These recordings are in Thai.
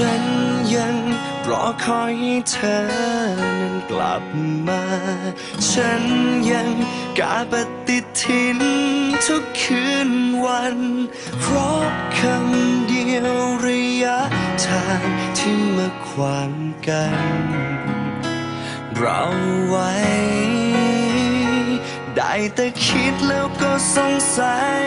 ฉันยังรอคอยให้เธอนั้นกลับมา ฉันยังกาปฏิทินทุกคืนวัน เพราะคำเดียวระยะทางที่มาขวางกัน เราไว้ ได้แต่คิดแล้วก็สงสัย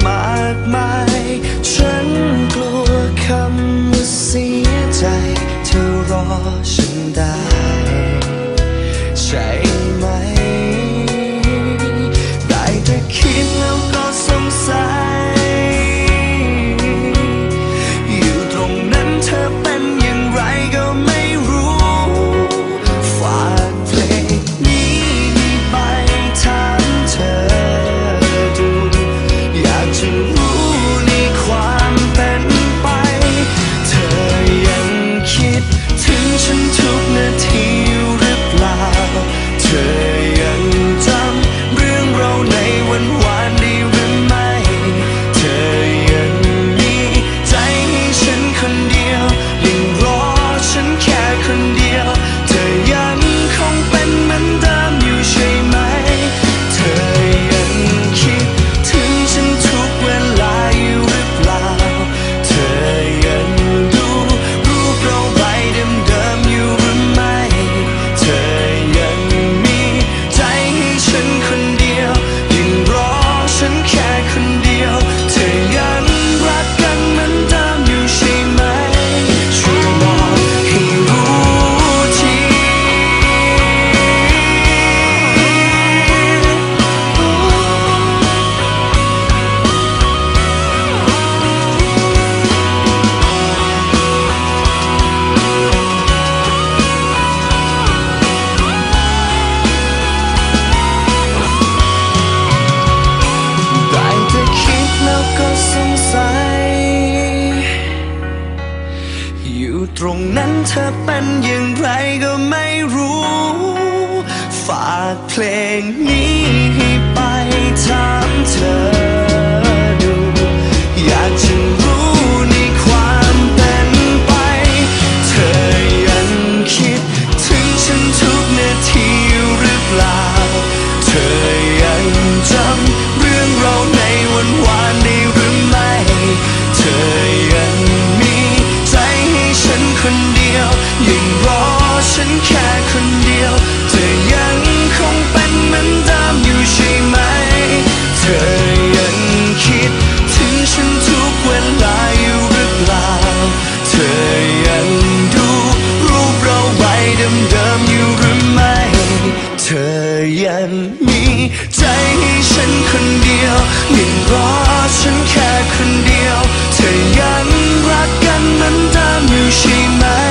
ตรงนั้นเธอเป็นอย่างไรก็ไม่รู้ ฝากเพลงนี้ ใจให้ฉันคนเดียวยังรอฉันแค่คนเดียว เธอยังรักกันเหมือนเดิมอยู่ใช่ไหม